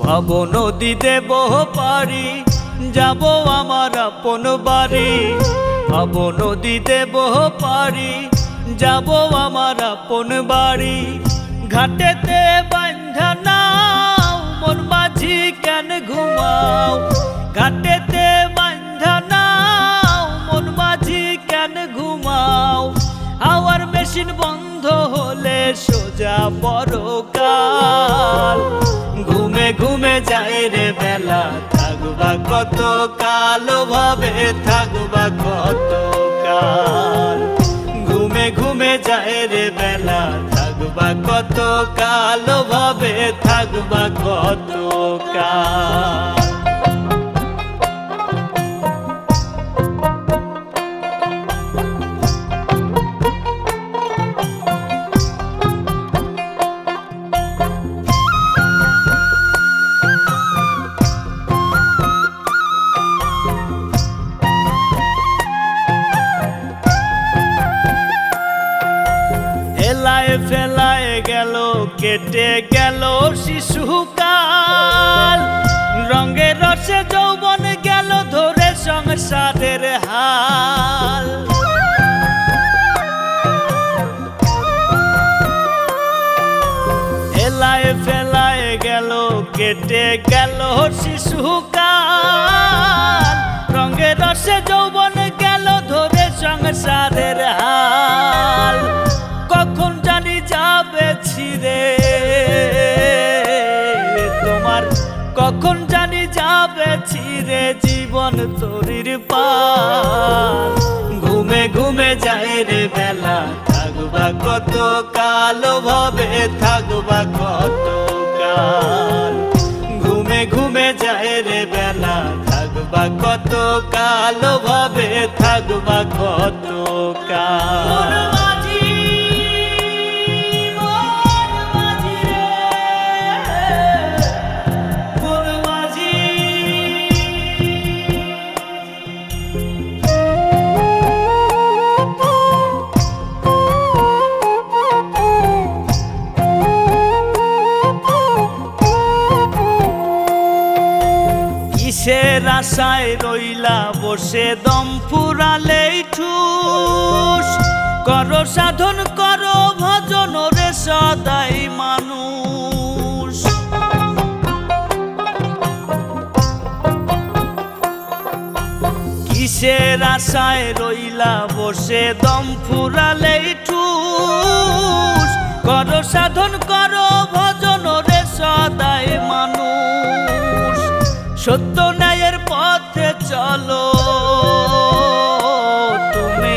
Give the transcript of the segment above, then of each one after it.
ভাব নদীতে বহ পারি যাব আমার আপন বাড়ি, ভাব নদীতে বহ পারি যাব আমার আপন বাড়ি। ঘাটেতে বান্ধা নাও, মন মাঝি কেন ঘুমাও? ঘাটেতে বান্ধা নাও, মন মাঝি কেন ঘুমাও? হাওয়ার মেশিন বন্ধ হলে সোজা পরকাল। ঘুমে ঘুমে যায় রে বেলা থাকবা কত কাল ভাবে থাকবা কত কাল ঘুমে ঘুমে যায় রে বেলা, থাকবা কত কাল ভাবে থাকবা কত কাল এলায় ফেলায় গেল, কেটে গেল শিশুকাল। রঙে রসে যৌবন গেল, ধরে সংসারের হাল। এলায় ফেলায় গেল, কেটে গেল শিশুকাল। রঙে রসে যৌবন গেল, ধরে সংসারের হাল। ছিড়ে জীবন তোরির পাল। ঘুমে ঘুমে যায় রে বেলা, থাকবা কত কাল, ভাবে থাকবা কত কাল। ঘুমে ঘুমে যায় রে বেলা, থাকবা কত কাল, ভাবে থাকবা কত আশায় রইলা, বসে দম ফুরালেই ঠুস। করো সাধন, করো ভজন রে সদাই মানুষ। কিসের আশায় রইলা, বসে দম ফুরালেই ঠুস। করো সাধন, করো চলো, তুমি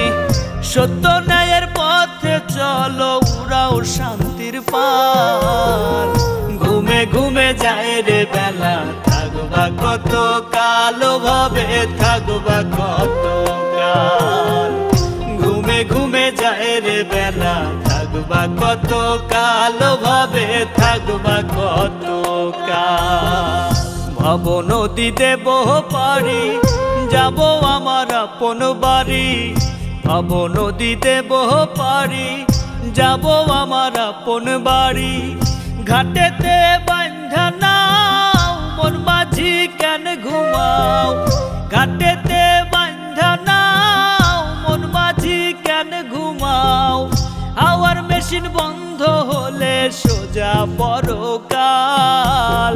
সত্য ন্যায়ের পথে চলো, উড়াও শান্তির পাল। ঘুমে ঘুমে যায় রে বেলা, থাকবা কত কাল, ভাবে থাকবা কত কাল। ঘুমে ঘুমে যায় রে বেলা, থাকবা কত কাল, ভাবে থাকবা কত কাল। ভাব নদীতে বহ পারি যাব আমার আপন বাড়ি। ভাব নদীতে বহ পারি যাব আমার আপন বাড়ি। ঘাটেতে বান্ধা নাও, মন মাঝি কেন ঘুমাও? ঘাটেতে বান্ধা নাও, মন মাঝি কেন ঘুমাও? হাওয়ার মেশিন বন্ধ হলে সোজা পরকাল।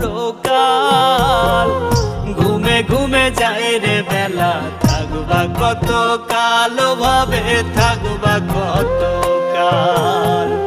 পরকাল। ঘুমে ঘুমে যায় রে বেলা থাকবা কত কাল ভাবে থাকবা কত কাল